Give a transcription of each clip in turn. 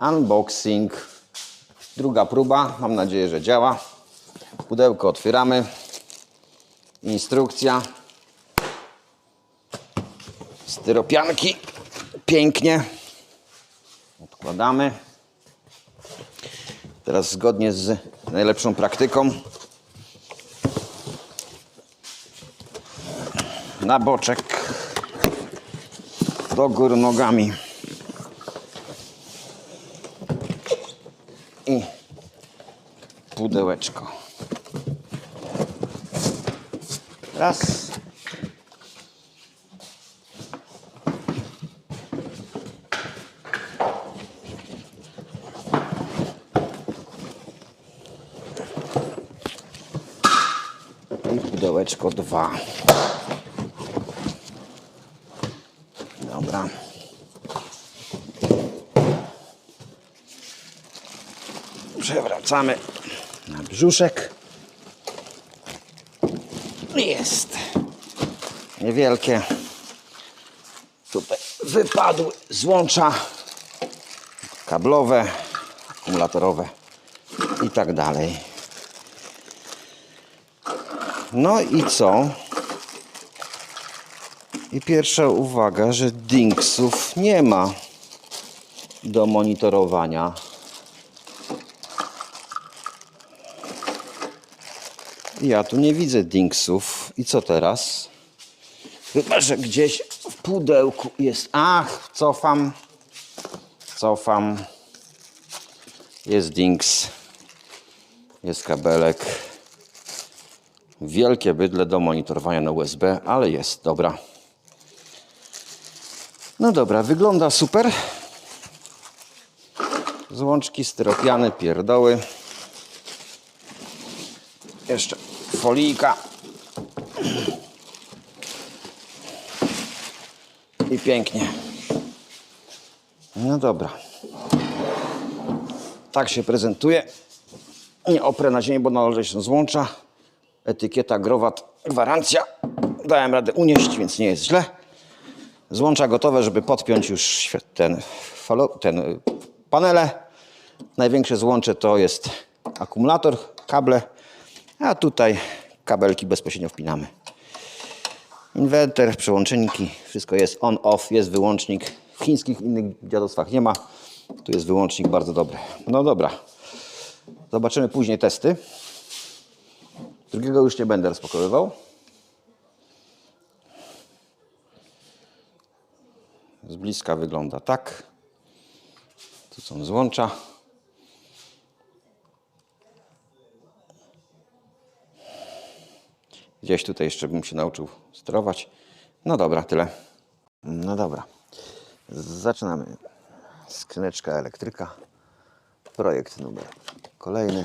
Unboxing. Druga próba. Mam nadzieję, że działa. Pudełko otwieramy. Instrukcja. Styropianki. Pięknie. Odkładamy. Teraz zgodnie z najlepszą praktyką na boczek do góry nogami i pudełeczko. Raz. I dwa. Dobra. Przewracamy na brzuszek. Jest. Niewielkie. Tutaj wypadły złącza kablowe, akumulatorowe i tak dalej. No i co? I pierwsza uwaga, że dingsów nie ma do monitorowania. Ja tu nie widzę dingsów. I co teraz? Chyba, że gdzieś w pudełku jest. Ach, cofam. Cofam. Jest dings. Jest kabelek. Wielkie bydle do monitorowania na USB, ale jest, dobra. No dobra, wygląda super. Złączki, styropiany, pierdoły. Jeszcze folijka. I pięknie. No dobra. Tak się prezentuje. Nie oprę na ziemię, bo należy się złącza. Etykieta Growat gwarancja. Dałem radę unieść, więc nie jest źle. Złącza gotowe, żeby podpiąć już ten, ten y, panele. Największe złącze to jest akumulator, kable, a tutaj kabelki bezpośrednio wpinamy. Inwerter, przełączniki, wszystko jest on-off, jest wyłącznik. W chińskich innych dziadostwach nie ma. Tu jest wyłącznik bardzo dobry. No dobra. Zobaczymy później testy. Drugiego już nie będę rozpakowywał. Z bliska wygląda tak. Tu są złącza. Gdzieś tutaj jeszcze bym się nauczył sterować. No dobra, tyle. No dobra. Zaczynamy. Skrzyneczka elektryka. Projekt numer kolejny.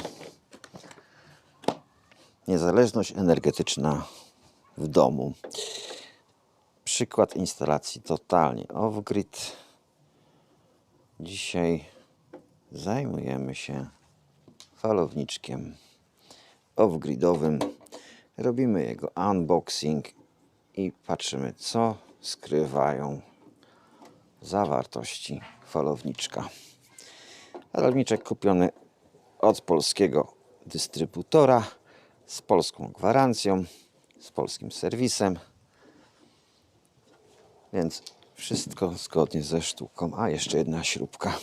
Niezależność energetyczna w domu. Przykład instalacji totalnie off-grid. Dzisiaj zajmujemy się falowniczkiem off-gridowym. Robimy jego unboxing i patrzymy, co skrywają zawartości falowniczka. Falowniczek kupiony od polskiego dystrybutora z polską gwarancją, z polskim serwisem. Więc wszystko zgodnie ze sztuką. A jeszcze jedna śrubka.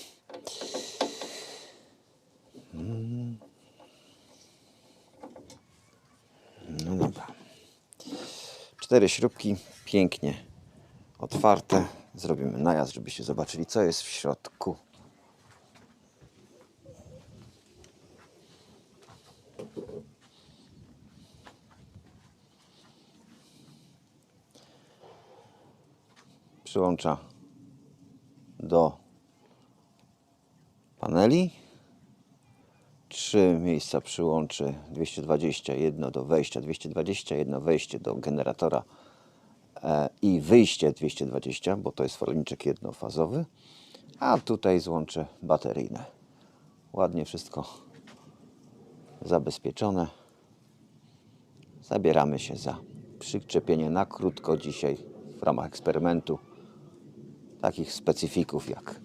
Mm. No dobra. Cztery śrubki, pięknie otwarte. Zrobimy najazd, żebyście zobaczyli, co jest w środku. Przyłącza do paneli. Miejsca przyłączy 221 do wejścia, 221 wejście do generatora e, i wyjście 220, bo to jest falowniczek jednofazowy, a tutaj złącze bateryjne. Ładnie wszystko zabezpieczone. Zabieramy się za przyczepienie na krótko dzisiaj w ramach eksperymentu takich specyfików jak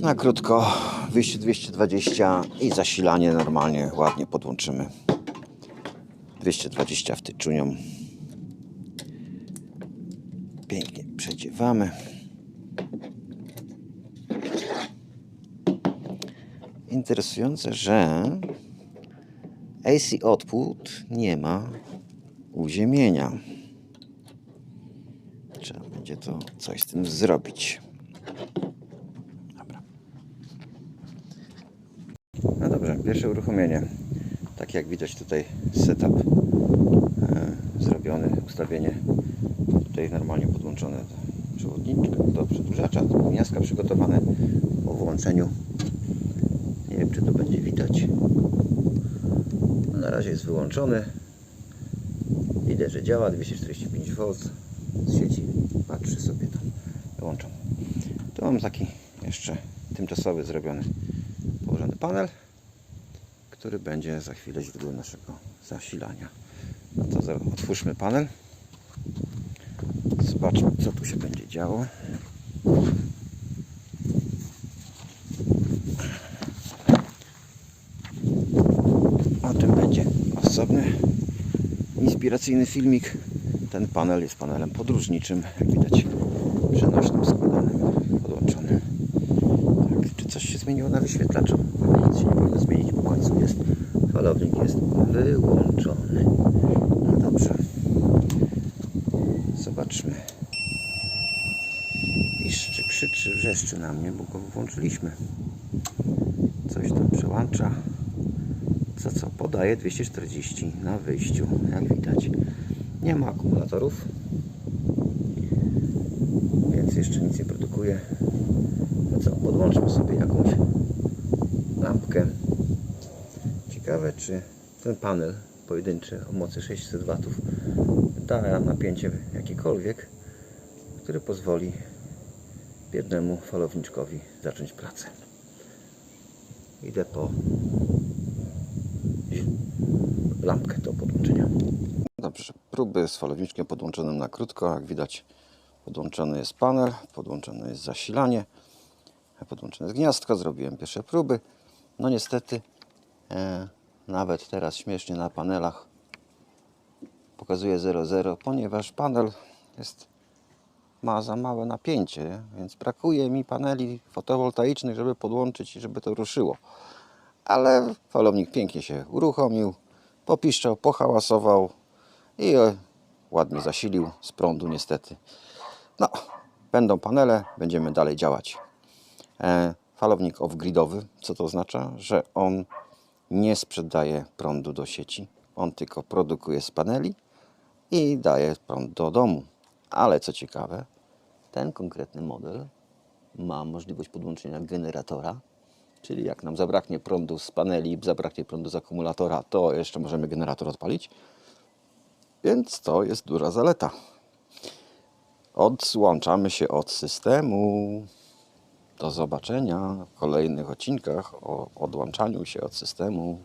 Na krótko, wyjście 220 i zasilanie normalnie, ładnie podłączymy. 220 wtyczunią. Pięknie przedziewamy. Interesujące, że AC output nie ma uziemienia. Trzeba będzie to coś z tym zrobić. Dobrze, pierwsze uruchomienie. Tak jak widać tutaj setup e, zrobiony, ustawienie tutaj normalnie podłączone do przewodniczka, do przedłużacza, do gniazdka przygotowane po włączeniu. Nie wiem czy to będzie widać. Na razie jest wyłączony. Widać, że działa 245V z sieci. Patrzy sobie tam. Wyłączam. Tu mam taki jeszcze tymczasowy zrobiony położony panel, który będzie za chwilę źródłem naszego zasilania. No to otwórzmy panel. Zobaczmy co tu się będzie działo. O tym będzie osobny inspiracyjny filmik. Ten panel jest panelem podróżniczym, jak widać, przenośnym, składanym, podłączonym. Coś się zmieniło na wyświetlaczu? Nic się nie powinno zmienić, bo końcu jest falownik jest wyłączony. No dobrze. Zobaczmy. Piszczy, krzyczy, wrzeszczy na mnie, bo go włączyliśmy. Coś tam przełącza. Co co? Podaje 240 na wyjściu, jak widać. Nie ma akumulatorów, więc jeszcze nic nie produkuje. Co, podłączmy sobie jakąś lampkę. Ciekawe, czy ten panel pojedynczy o mocy 600 W da napięcie jakiekolwiek, które pozwoli biednemu falowniczkowi zacząć pracę. Idę po lampkę do podłączenia. Dobrze, próby z falowniczkiem podłączonym na krótko. Jak widać, podłączony jest panel, podłączone jest zasilanie, podłączone gniazdko. Zrobiłem pierwsze próby. No niestety, e, nawet teraz śmiesznie na panelach pokazuje 0,0, ponieważ panel jest, ma za małe napięcie, więc brakuje mi paneli fotowoltaicznych, żeby podłączyć i żeby to ruszyło ale falownik pięknie się uruchomił, popiszczał, pohałasował i e, ładnie zasilił z prądu niestety. No, będą panele, będziemy dalej działać. E, falownik off-gridowy, co to oznacza? Że on nie sprzedaje prądu do sieci, on tylko produkuje z paneli i daje prąd do domu. Ale co ciekawe, ten konkretny model ma możliwość podłączenia generatora, czyli jak nam zabraknie prądu z paneli, zabraknie prądu z akumulatora, to jeszcze możemy generator odpalić. Więc to jest duża zaleta. Odłączamy się od systemu. Do zobaczenia w kolejnych odcinkach o odłączaniu się od systemu.